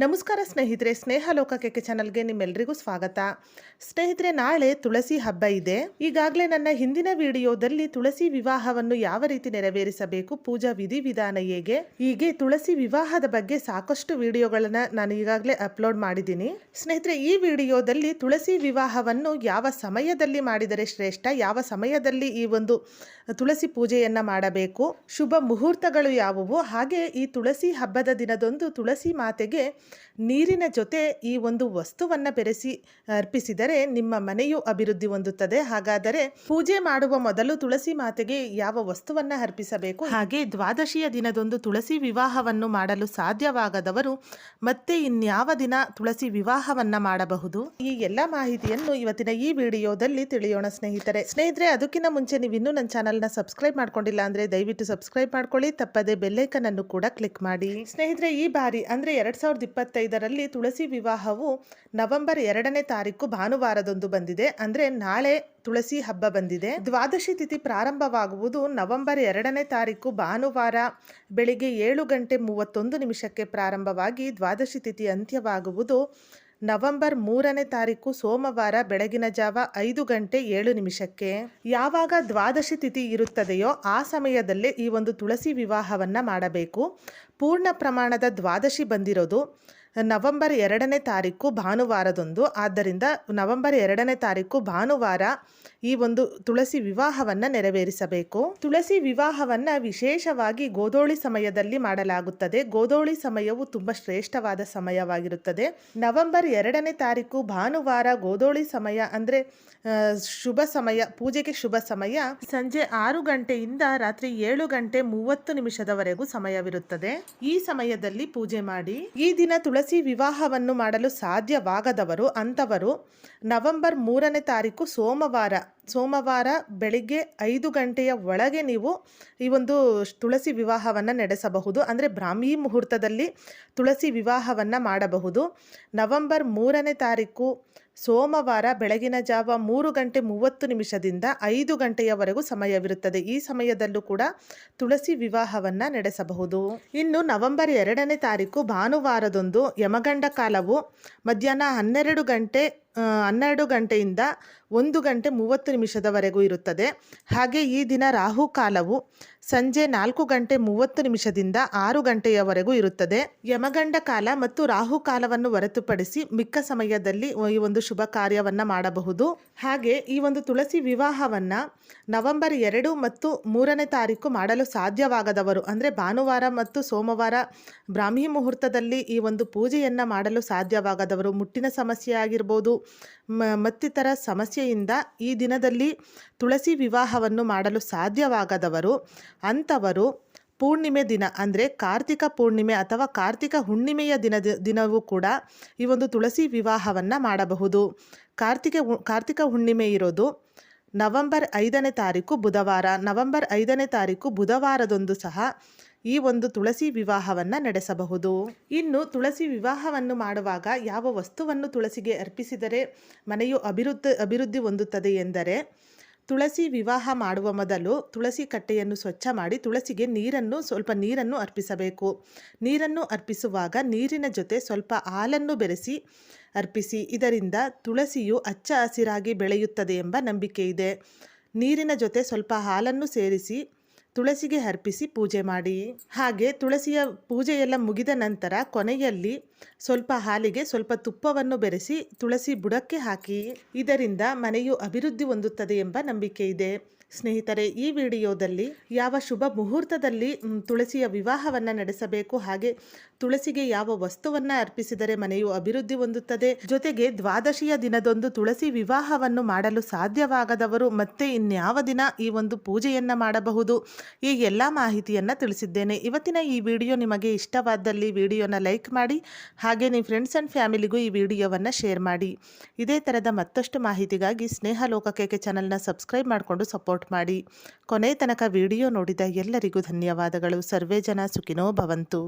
ನಮಸ್ಕಾರ ಸ್ನೇಹಿತರೆ ಸ್ನೇಹ ಲೋಕಕ್ಕೆ ಚಾನಲ್ಗೆ ನಿಮ್ಮೆಲ್ಲರಿಗೂ ಸ್ವಾಗತ. ಸ್ನೇಹಿತರೆ, ನಾಳೆ ತುಳಸಿ ಹಬ್ಬ ಇದೆ. ಈಗಾಗಲೇ ನನ್ನ ಹಿಂದಿನ ವಿಡಿಯೋದಲ್ಲಿ ತುಳಸಿ ವಿವಾಹವನ್ನು ಯಾವ ರೀತಿ ನೆರವೇರಿಸಬೇಕು, ಪೂಜಾ ವಿಧಿ ವಿಧಾನ ಹೇಗೆ? ಹೀಗೆ ತುಳಸಿ ವಿವಾಹದ ಬಗ್ಗೆ ಸಾಕಷ್ಟು ವಿಡಿಯೋಗಳನ್ನು ನಾನು ಈಗಾಗಲೇ ಅಪ್ಲೋಡ್ ಮಾಡಿದ್ದೀನಿ. ಸ್ನೇಹಿತರೆ, ಈ ವಿಡಿಯೋದಲ್ಲಿ ತುಳಸಿ ವಿವಾಹವನ್ನು ಯಾವ ಸಮಯದಲ್ಲಿ ಮಾಡಿದರೆ ಶ್ರೇಷ್ಠ, ಯಾವ ಸಮಯದಲ್ಲಿ ಈ ಒಂದು ತುಳಸಿ ಪೂಜೆಯನ್ನು ಮಾಡಬೇಕು, ಶುಭ ಮುಹೂರ್ತಗಳು ಯಾವುವು? ಹಾಗೆ ಈ ತುಳಸಿ ಹಬ್ಬದ ದಿನದಂದು ತುಳಸಿ ಮಾತೆಗೆ ನೀರಿನ ಜೊತೆ ಈ ಒಂದು ವಸ್ತುವನ್ನು ಬೆರೆಸಿ ಅರ್ಪಿಸಿದರೆ ನಿಮ್ಮ ಮನೆಯು ಅಭಿವೃದ್ಧಿ ಹೊಂದುತ್ತದೆ ಹಾಗಾದರೆ ಪೂಜೆ ಮಾಡುವ ಮೊದಲು ತುಳಸಿ ಮಾತೆಗೆ ಯಾವ ವಸ್ತುವನ್ನು ಅರ್ಪಿಸಬೇಕು? ಹಾಗೆ ದ್ವಾದಶಿಯ ದಿನದೊಂದು ತುಳಸಿ ವಿವಾಹವನ್ನು ಮಾಡಲು ಸಾಧ್ಯವಾಗದವರು ಮತ್ತೆ ಇನ್ಯಾವ ದಿನ ತುಳಸಿ ವಿವಾಹವನ್ನು ಮಾಡಬಹುದು? ಈ ಎಲ್ಲ ಮಾಹಿತಿಯನ್ನು ಇವತ್ತಿನ ಈ ವಿಡಿಯೋದಲ್ಲಿ ತಿಳಿಯೋಣ ಸ್ನೇಹಿತರೆ. ಸ್ನೇಹಿತರೆ, ಅದಕ್ಕಿಂತ ಮುಂಚೆ ನೀವು ಇನ್ನೂ ನನ್ನ ಚಾನಲ್ನ ಸಬ್ಸ್ಕ್ರೈಬ್ ಮಾಡ್ಕೊಂಡಿಲ್ಲ ಅಂದರೆ ದಯವಿಟ್ಟು ಸಬ್ಸ್ಕ್ರೈಬ್ ಮಾಡ್ಕೊಳ್ಳಿ. ತಪ್ಪದೆ ಬೆಲ್ಲೈಕನ್ ಅನ್ನು ಕೂಡ ಕ್ಲಿಕ್ ಮಾಡಿ. ಸ್ನೇಹಿತರೆ, ಈ ಬಾರಿ ಅಂದರೆ ಎರಡು ಇಪ್ಪತ್ತೈದರಲ್ಲಿ ತುಳಸಿ ವಿವಾಹವು ನವೆಂಬರ್ ಎರಡನೇ ತಾರೀಕು ಭಾನುವಾರದಂದು ಬಂದಿದೆ. ಅಂದರೆ ನಾಳೆ ತುಳಸಿ ಹಬ್ಬ ಬಂದಿದೆ. ದ್ವಾದಶಿ ತಿಥಿ ಪ್ರಾರಂಭವಾಗುವುದು ನವೆಂಬರ್ ಎರಡನೇ ತಾರೀಕು ಭಾನುವಾರ ಬೆಳಿಗ್ಗೆ ಏಳು ಗಂಟೆ ಮೂವತ್ತೊಂದು ನಿಮಿಷಕ್ಕೆ ಪ್ರಾರಂಭವಾಗಿ ದ್ವಾದಶಿ ತಿಥಿ ಅಂತ್ಯವಾಗುವುದು ನವೆಂಬರ್ ಮೂರನೇ ತಾರೀಕು ಸೋಮವಾರ ಬೆಳಗಿನ ಜಾವ ಐದು ಗಂಟೆ ಏಳು ನಿಮಿಷಕ್ಕೆ. ಯಾವಾಗ ದ್ವಾದಶಿ ತಿಥಿ ಇರುತ್ತದೆಯೋ ಆ ಸಮಯದಲ್ಲೇ ಈ ಒಂದು ತುಳಸಿ ವಿವಾಹವನ್ನು ಮಾಡಬೇಕು. ಪೂರ್ಣ ಪ್ರಮಾಣದ ದ್ವಾದಶಿ ಬಂದಿರೋದು. ನವೆಂಬರ್ ಎರಡನೇ ತಾರೀಕು ಭಾನುವಾರದೊಂದು. ಆದ್ದರಿಂದ ನವೆಂಬರ್ ಎರಡನೇ ತಾರೀಕು ಭಾನುವಾರ ಈ ಒಂದು ತುಳಸಿ ವಿವಾಹವನ್ನು ನೆರವೇರಿಸಬೇಕು. ತುಳಸಿ ವಿವಾಹವನ್ನು ವಿಶೇಷವಾಗಿ ಗೋಧೋಳಿ ಸಮಯದಲ್ಲಿ ಮಾಡಲಾಗುತ್ತದೆ. ಗೋಧೋಳಿ ಸಮಯವು ತುಂಬ ಶ್ರೇಷ್ಠವಾದ ಸಮಯವಾಗಿರುತ್ತದೆ. ನವೆಂಬರ್ ಎರಡನೇ ತಾರೀಕು ಭಾನುವಾರ ಗೋಧೋಳಿ ಸಮಯ ಅಂದರೆ ಶುಭ ಸಮಯ, ಪೂಜೆಗೆ ಶುಭ ಸಮಯ. ಸಂಜೆ ಆರು ಗಂಟೆಯಿಂದ ರಾತ್ರಿ ಏಳು ಗಂಟೆ ಮೂವತ್ತು ನಿಮಿಷದವರೆಗೂ ಸಮಯವಿರುತ್ತದೆ. ಈ ಸಮಯದಲ್ಲಿ ಪೂಜೆ ಮಾಡಿ. ಈ ದಿನ ತುಳಸಿ ವಿವಾಹವನ್ನು ಮಾಡಲು ಸಾಧ್ಯವಾಗದವರು ಅಂಥವರು ನವೆಂಬರ್ ಮೂರನೇ ತಾರೀಕು ಸೋಮವಾರ ಸೋಮವಾರ ಬೆಳಿಗ್ಗೆ ಐದು ಗಂಟೆಯ ಒಳಗೆ ನೀವು ಈ ಒಂದು ತುಳಸಿ ವಿವಾಹವನ್ನು ನಡೆಸಬಹುದು. ಅಂದರೆ ಬ್ರಾಹ್ಮಿ ಮುಹೂರ್ತದಲ್ಲಿ ತುಳಸಿ ವಿವಾಹವನ್ನು ಮಾಡಬಹುದು. ನವೆಂಬರ್ ಮೂರನೇ ತಾರೀಕು ಸೋಮವಾರ ಬೆಳಗಿನ ಜಾವ ಮೂರು ಗಂಟೆ ಮೂವತ್ತು ನಿಮಿಷದಿಂದ ಐದು ಗಂಟೆಯವರೆಗೂ ಸಮಯವಿರುತ್ತದೆ. ಈ ಸಮಯದಲ್ಲೂ ಕೂಡ ತುಳಸಿ ವಿವಾಹವನ್ನು ನಡೆಸಬಹುದು. ಇನ್ನು ನವೆಂಬರ್ ಎರಡನೇ ತಾರೀಕು ಭಾನುವಾರದೊಂದು ಯಮಗಂಡ ಕಾಲವು ಮಧ್ಯಾಹ್ನ ಹನ್ನೆರಡು ಗಂಟೆ ಹನ್ನೆರಡು ಗಂಟೆಯಿಂದ ಒಂದು ಗಂಟೆ ಮೂವತ್ತು ನಿಮಿಷದವರೆಗೂ ಇರುತ್ತದೆ. ಹಾಗೆ ಈ ದಿನ ರಾಹು ಕಾಲವು ಸಂಜೆ ನಾಲ್ಕು ಗಂಟೆ ಮೂವತ್ತು ನಿಮಿಷದಿಂದ ಆರು ಗಂಟೆಯವರೆಗೂ ಇರುತ್ತದೆ. ಯಮಗಂಡ ಕಾಲ ಮತ್ತು ರಾಹು ಕಾಲವನ್ನು ಹೊರತುಪಡಿಸಿ ಮಿಕ್ಕ ಸಮಯದಲ್ಲಿ ಈ ಒಂದು ಶುಭ ಕಾರ್ಯವನ್ನು ಮಾಡಬಹುದು. ಹಾಗೆ ಈ ಒಂದು ತುಳಸಿ ವಿವಾಹವನ್ನು ನವೆಂಬರ್ ಎರಡು ಮತ್ತು ಮೂರನೇ ತಾರೀಕು ಮಾಡಲು ಸಾಧ್ಯವಾಗದವರು, ಅಂದರೆ ಭಾನುವಾರ ಮತ್ತು ಸೋಮವಾರ ಬ್ರಾಹ್ಮಿ ಮುಹೂರ್ತದಲ್ಲಿ ಈ ಒಂದು ಪೂಜೆಯನ್ನು ಮಾಡಲು ಸಾಧ್ಯವಾಗದವರು, ಮುಟ್ಟಿನ ಸಮಸ್ಯೆ ಆಗಿರ್ಬೋದು ಮತ್ತಿತರ ಸಮಸ್ಯೆಯಿಂದ ಈ ದಿನದಲ್ಲಿ ತುಳಸಿ ವಿವಾಹವನ್ನು ಮಾಡಲು ಸಾಧ್ಯವಾಗದವರು, ಅಂಥವರು ಪೂರ್ಣಿಮೆ ದಿನ ಅಂದರೆ ಕಾರ್ತಿಕ ಪೂರ್ಣಿಮೆ ಅಥವಾ ಕಾರ್ತಿಕ ಹುಣ್ಣಿಮೆಯ ದಿನದ ದಿನವೂ ಕೂಡ ಈ ಒಂದು ತುಳಸಿ ವಿವಾಹವನ್ನು ಮಾಡಬಹುದು. ಕಾರ್ತಿಕ ಕಾರ್ತಿಕ ಹುಣ್ಣಿಮೆ ಇರೋದು ನವೆಂಬರ್ ಐದನೇ ತಾರೀಕು ಬುಧವಾರ. ನವೆಂಬರ್ ಐದನೇ ತಾರೀಕು ಬುಧವಾರದೊಂದು ಸಹ ಈ ಒಂದು ತುಳಸಿ ವಿವಾಹವನ್ನು ನಡೆಸಬಹುದು. ಇನ್ನು ತುಳಸಿ ವಿವಾಹವನ್ನು ಮಾಡುವಾಗ ಯಾವ ವಸ್ತುವನ್ನು ತುಳಸಿಗೆ ಅರ್ಪಿಸಿದರೆ ಮನೆಯು ಅಭಿವೃದ್ಧಿ ಅಭಿವೃದ್ಧಿ ಹೊಂದುತ್ತದೆ ಎಂದರೆ ತುಳಸಿ ವಿವಾಹ ಮಾಡುವ ಮೊದಲು ತುಳಸಿ ಕಟ್ಟೆಯನ್ನು ಸ್ವಚ್ಛ ಮಾಡಿ ತುಳಸಿಗೆ ನೀರನ್ನು, ಸ್ವಲ್ಪ ನೀರನ್ನು ಅರ್ಪಿಸಬೇಕು. ನೀರನ್ನು ಅರ್ಪಿಸುವಾಗ ನೀರಿನ ಜೊತೆ ಸ್ವಲ್ಪ ಹಾಲನ್ನು ಬೆರೆಸಿ ಅರ್ಪಿಸಿ, ಇದರಿಂದ ತುಳಸಿಯು ಹಚ್ಚ ಹಸಿರಾಗಿ ಬೆಳೆಯುತ್ತದೆ ಎಂಬ ನಂಬಿಕೆ ಇದೆ. ನೀರಿನ ಜೊತೆ ಸ್ವಲ್ಪ ಹಾಲನ್ನು ಸೇರಿಸಿ ತುಳಸಿಗೆ ಅರ್ಪಿಸಿ ಪೂಜೆ ಮಾಡಿ. ಹಾಗೆ ತುಳಸಿಯ ಪೂಜೆಯೆಲ್ಲ ಮುಗಿದ ನಂತರ ಕೊನೆಯಲ್ಲಿ ಸ್ವಲ್ಪ ಹಾಲಿಗೆ ಸ್ವಲ್ಪ ತುಪ್ಪವನ್ನು ಬೆರೆಸಿ ತುಳಸಿ ಬುಡಕ್ಕೆ ಹಾಕಿ. ಇದರಿಂದ ಮನೆಯು ಅಭಿವೃದ್ಧಿ ಹೊಂದುತ್ತದೆ ಎಂಬ ನಂಬಿಕೆ ಇದೆ. ಸ್ನೇಹಿತರೆ, ಈ ವಿಡಿಯೋದಲ್ಲಿ ಯಾವ ಶುಭ ಮುಹೂರ್ತದಲ್ಲಿ ತುಳಸಿಯ ವಿವಾಹವನ್ನು ನಡೆಸಬೇಕು, ಹಾಗೆ ತುಳಸಿಗೆ ಯಾವ ವಸ್ತುವನ್ನ ಅರ್ಪಿಸಿದರೆ ಮನೆಯು ಅಭಿವೃದ್ಧಿ ಹೊಂದುತ್ತದೆ, ಜೊತೆಗೆ ದ್ವಾದಶಿಯ ದಿನದೊಂದು ತುಳಸಿ ವಿವಾಹವನ್ನು ಮಾಡಲು ಸಾಧ್ಯವಾಗದವರು ಮತ್ತೆ ಇನ್ಯಾವ ದಿನ ಈ ಒಂದು ಪೂಜೆಯನ್ನು ಮಾಡಬಹುದು, ಈ ಎಲ್ಲ ಮಾಹಿತಿಯನ್ನ ತಿಳಿಸಿದ್ದೇನೆ. ಇವತ್ತಿನ ಈ ವಿಡಿಯೋ ನಿಮಗೆ ಇಷ್ಟವಾದಲ್ಲಿ ವಿಡಿಯೋನ ಲೈಕ್ ಮಾಡಿ, ಹಾಗೆ ನಿಮ್ಮ ಫ್ರೆಂಡ್ಸ್ ಆ್ಯಂಡ್ ಫ್ಯಾಮಿಲಿಗೂ ಈ ವಿಡಿಯೋವನ್ನು ಶೇರ್ ಮಾಡಿ. ಇದೇ ಥರದ ಮತ್ತಷ್ಟು ಮಾಹಿತಿಗಾಗಿ ಸ್ನೇಹ ಲೋಕಕ್ಕೆ ಚಾನಲ್ನ ಸಬ್ಸ್ಕ್ರೈಬ್ ಮಾಡಿಕೊಂಡು ಸಪೋರ್ಟ್ ಮಾಡಿ. ಕೊನೆ ತನಕ ವಿಡಿಯೋ ನೋಡಿದ ಎಲ್ಲರಿಗೂ ಧನ್ಯವಾದಗಳು. ಸರ್ವೇ ಜನ ಸುಖಿನೋ ಭವಂತು.